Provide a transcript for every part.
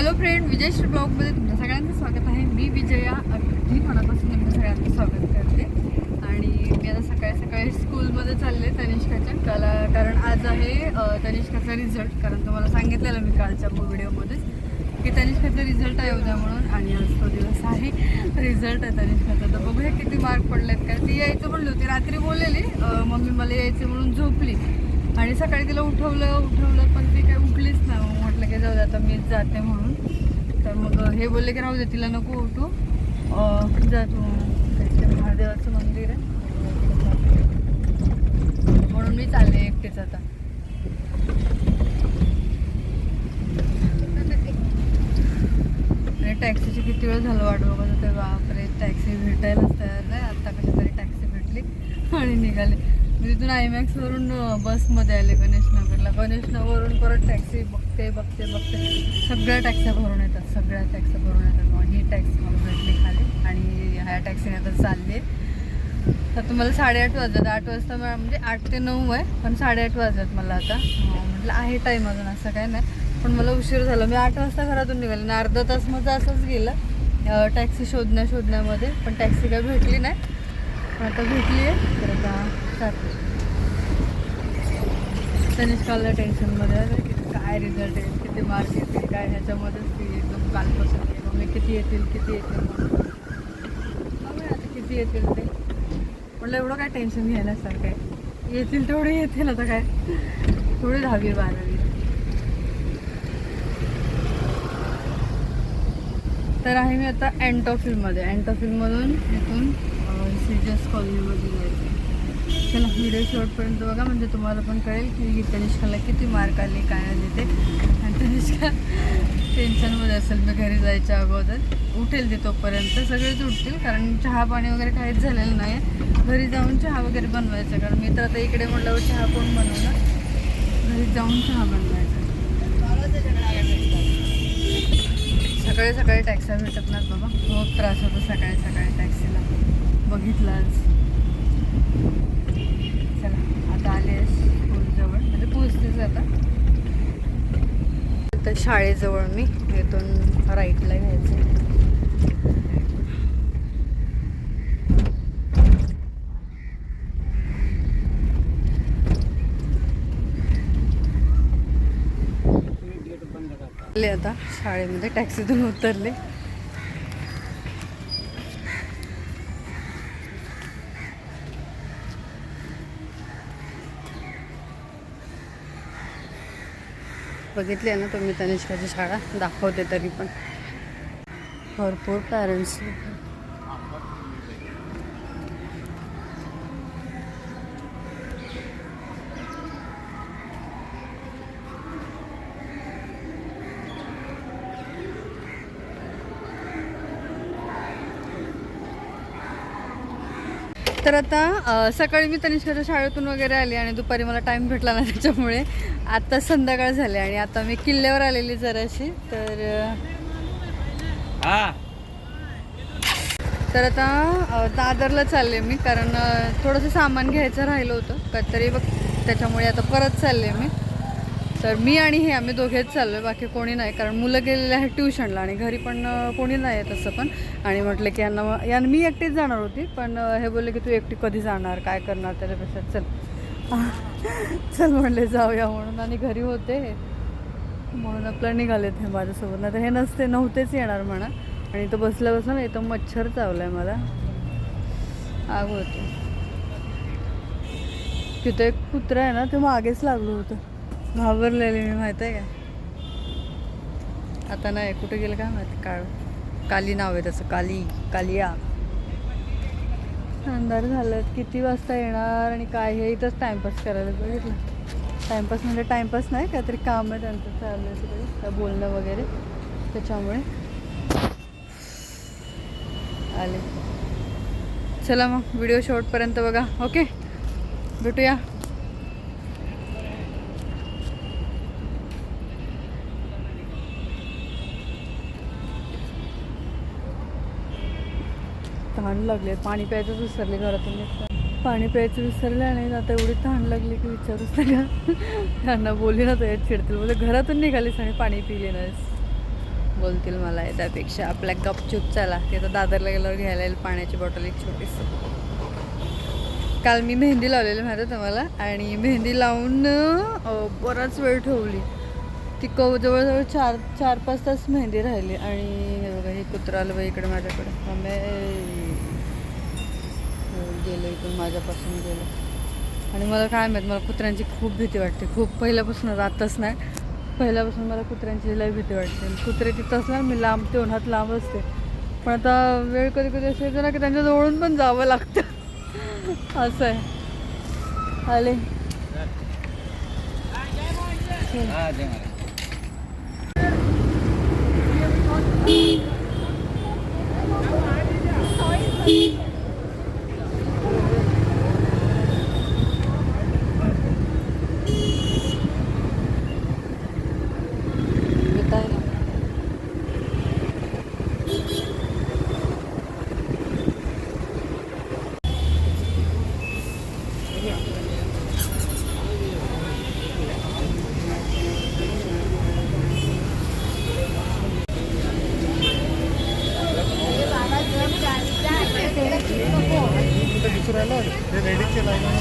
Hello friend विजयश्री ब्लॉगमध्ये तुमच्या सगळ्यांचं स्वागत आहे. मी विजया अगदी मनापासून तुमच्या सगळ्यांचं स्वागत करते. आणि मी आता सकाळी सकाळी स्कूलमध्ये चालले तनिष्काच्या. त्याला कारण आज आहे तनिष्काचा रिझल्ट कारण तुम्हाला सांगितलेलं मी कालच्या व्हिडिओमध्येच की तनिष्काचा रिझल्ट आहे उद्या म्हणून आणि आज तो दिवस आहे. रिझल्ट आहे तनिष्काचा. तर बघूया किती मार्क पडलेत. का ती यायचं म्हणली होती रात्री बोललेली. मम्मी मला यायचं म्हणून झोपली. आणि सकाळी तिला उठवलं उठवलं पण ती काही उठलीच नाही. म्हटलं जाऊ दे आता मीच जाते म्हणून. तर मग हे बोलले की राहू दे तिला नको उठू. जा तू. महादेवाचं मंदिर आहे. म्हणून मी चालले एकटेच आता. टॅक्सीची किती वेळ झालं वाट बघत होते? बापरे टॅक्सी भेटायलाच तयार नाही. आत्ता कशी तरी टॅक्सी भेटली आणि निघाली. म्हणजे मी तिथून आयमॅक्सवरून बसमध्ये आले गणेशनगरला. गणेशनगरवरून परत टॅक्सी बघते बघते बघते. सगळ्या टॅक्स्या भरून येतात सगळ्या टॅक्स्या भरून येतात. मग ही टॅक्सी मला भेटली खाली आणि ह्या टॅक्सीने आता चालली. आहे तर तुम्हाला साडेआठ वाजतात आठ वाजता म्हणजे आठ ते नऊ आहे पण साडेआठ वाजतात मला आता. हो, म्हटलं आहे टाईम अजून असं काय नाही. पण मला उशीर झाला. मी आठ वाजता घरातून निघाले. आणि अर्धा तास माझं असंच गेलं टॅक्सी शोधण्या शोधण्यामध्ये पण टॅक्सी काय भेटली नाही. आता भेटली आहे. तर आता जाते कालला टेन्शनमध्ये किती काय रिझल्ट येईल किती मार्क येतील? काय ह्याच्यामध्येच ती एकदम कालपासून मग मी किती येतील? किती येतील म्हणून. आता किती येतील ते. म्हटलं एवढं काय टेन्शन घ्यायलासारखं आहे. येतील तेवढे येतील आता काय. थोडी दहावी बारावी. तर आहे मी आता अँटॉफिलमध्ये अँटॉफिलमधून इथून सिजस कॉलनीमध्ये जायचं चला व्हिडिओ शेवटपर्यंत बघा. म्हणजे तुम्हाला पण कळेल की तनिष्काला किती मार्क आले काय आले ते. आणि तनिष्का टेन्शनमध्ये असेल मी घरी जायच्या अगोदर. उठेल ते तोपर्यंत. सगळेच उठतील कारण चहा पाणी वगैरे काहीच झालेलं नाही आहे घरी जाऊन चहा वगैरे बनवायचं कारण मी तर आता इकडे म्हटल्यावर चहा कोण बनवणार? घरी जाऊन चहा बनवायचा. सकाळी सकाळी टॅक्सी भेटत नाहीत बाबा. खूप त्रास होतो सकाळी सकाळी टॅक्सीला बघितलं चला आता आलेस स्कूलजवळ. म्हणजे पोचतेच आता. तर शाळेजवळ मी इथून राईटला घ्यायचं आले आता शाळेमध्ये टॅक्सीतून उतरले. बघितली आहे ना तुम्ही तनिष्काची शाळा? दाखवते तरी पण. भरपूर पॅरेंट्स तर आता सकाळी मी तनिष्काच्या शाळेतून वगैरे आली आणि दुपारी मला टाईम भेटला नाही त्याच्यामुळे. आता संध्याकाळ झाली आणि आता मी किल्ल्यावर आलेली जराशी. तर हा. तर आता दादरला चालले मी कारण थोडंसं सामान घ्यायचं राहिलं होतं. काहीतरी बघ त्याच्यामुळे आता परत चालले मी. तर मी आणि हे आम्ही दोघेच चाललो आहे बाकी कोणी नाही. कारण मुलं गेलेले आहेत ट्युशनला आणि घरी पण कोणी नाही आहे तसं पण. आणि म्हटलं की यांना मग- यांना मी एकटीच जाणार होती पण हे बोलले की तू एकटी कधी जाणार काय करणार त्याच्यापेक्षा. चल. चल म्हणले जाऊया म्हणून. आणि घरी होते. म्हणून आपलं निघालेत हे माझ्यासोबत. नाही तर हे नसते नव्हतेच येणार म्हणा. आणि इथं बसल्या बसल्या ना इथं मच्छर आहे मला. आग होते. तिथं एक कुत्रा आहे ना ते मागेच लागलं होतं. घाबरलेले मी माहीत आहे का? आता नाही कुठे गेलं काय माहिती? काळ काली नाव आहे त्याचं काली कालिया. अंधार झालं किती वाजता येणार आणि काय? हे इथंच टाइमपास करायला बघितलं. टाइमपास म्हणजे टाइमपास नाही काहीतरी काम आहे त्यांचं चाललं आहे बोलणं वगैरे त्याच्यामुळे. आले. चला मग व्हिडिओ शॉर्टपर्यंत बघा ओके? भेटूया. तहान लागले पाणी प्यायचंच विसरले घरातून पाणी प्यायचं विसरलं आणि आता एवढी तहान लागली की विचारूच नका. त्यांना बोलली ना तर चिडतील. बोलले घरातून निघालीस आणि पाणी पिले नाहीस. बोलतील मला त्यापेक्षा. आपल्या गपचूप चला. ते तर दादरला गेल्यावर घ्यायला येईल. पाण्याची बॉटल एक छोटीशी. काल मी मेहंदी लावलेली माहिती तुम्हाला? आणि मेहंदी लावून बराच वेळ ठेवली. ती कव जवळजवळ चार चार पाच तास मेहंदी राहिली. आणि हे कुत्रा आलं बाई इकडे माझ्याकडे. गेलं इथून माझ्यापासून गेलं. आणि मला काय माहीत मला कुत्र्यांची खूप भीती वाटते. खूप पहिल्यापासून आत्ताच नाही. पहिल्यापासून मला कुत्र्यांची लय भीती वाटते. कुत्रे तिथं असणार मी लांब ते उन्हात लांब असते. पण आता वेळ कधी कधी असं येतो ना की त्यांच्या जवळून पण जावं लागतं. असं आहे. आले. Beep दे मला येत आहे ना तर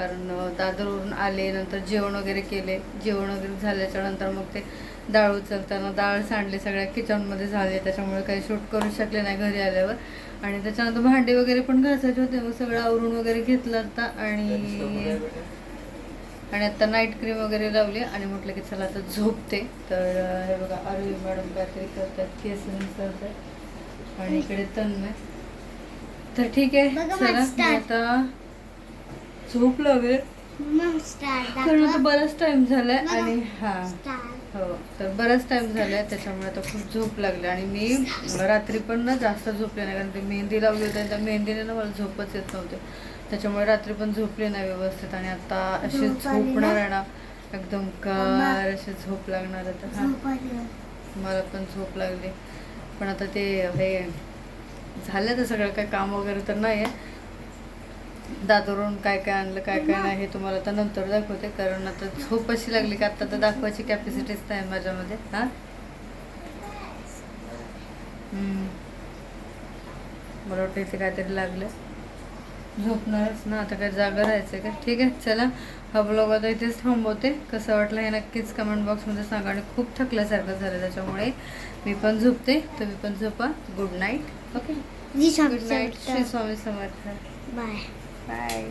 कारण दादरवरून आले नंतर जेवण वगैरे केले. जेवण वगैरे झाल्याच्यानंतर मग ते डाळ उचलताना डाळ सांडली सगळ्या किचनमध्ये झाले. त्याच्यामुळे काही शूट करू शकले नाही घरी आल्यावर. आणि त्याच्यानंतर भांडे वगैरे पण घासायचे होते. मग सगळं आवरून वगैरे घेतलं आता आणि आणि आता नाईट क्रीम वगैरे लावली आणि म्हटलं की चला आता झोपते. तर हे बघा अरवी मॅडम काहीतरी करतात केस करतात. आणि इकडे तन्मय. तर ठीक आहे. चला. आता झोप कारण आता बराच टाइम झालाय आणि हा. हो तर बराच टाइम झालाय त्याच्यामुळे आता खूप झोप लागली आणि मी रात्री पण ना जास्त झोपले नाही कारण ते मेहंदी लावली होती आणि त्या मेहंदीने ना मला झोपच येत नव्हते. त्याच्यामुळे रात्री पण झोपले नाही व्यवस्थित आणि आता अशी? झोपणार आहे ना? एकदम कार अशी झोप लागणार आता. हा. मला पण झोप लागली. पण आता ते हे झालं तर सगळं काय काम वगैरे तर नाही आहे दादरून काय काय आणलं काय काय नाही हे तुम्हाला आता नंतर दाखवते. कारण आता झोप अशी लागली की आता तर दाखवायची कॅपॅसिटीच नाही माझ्यामध्ये. हा. मला वाटतं इथे काहीतरी लागलं. झोपणारच ना आता काय जागा राहायचं का? ठीक आहे चला. हा ब्लॉग आता इथेच थांबवते. कसं वाटलं हे नक्कीच कमेंट बॉक्समध्ये सांगा. आणि खूप थकल्यासारखं झालं त्याच्यामुळे मी पण झोपते. तुम्ही पण झोपा. Good night okay good night. Shri Swami Samarth. Bye bye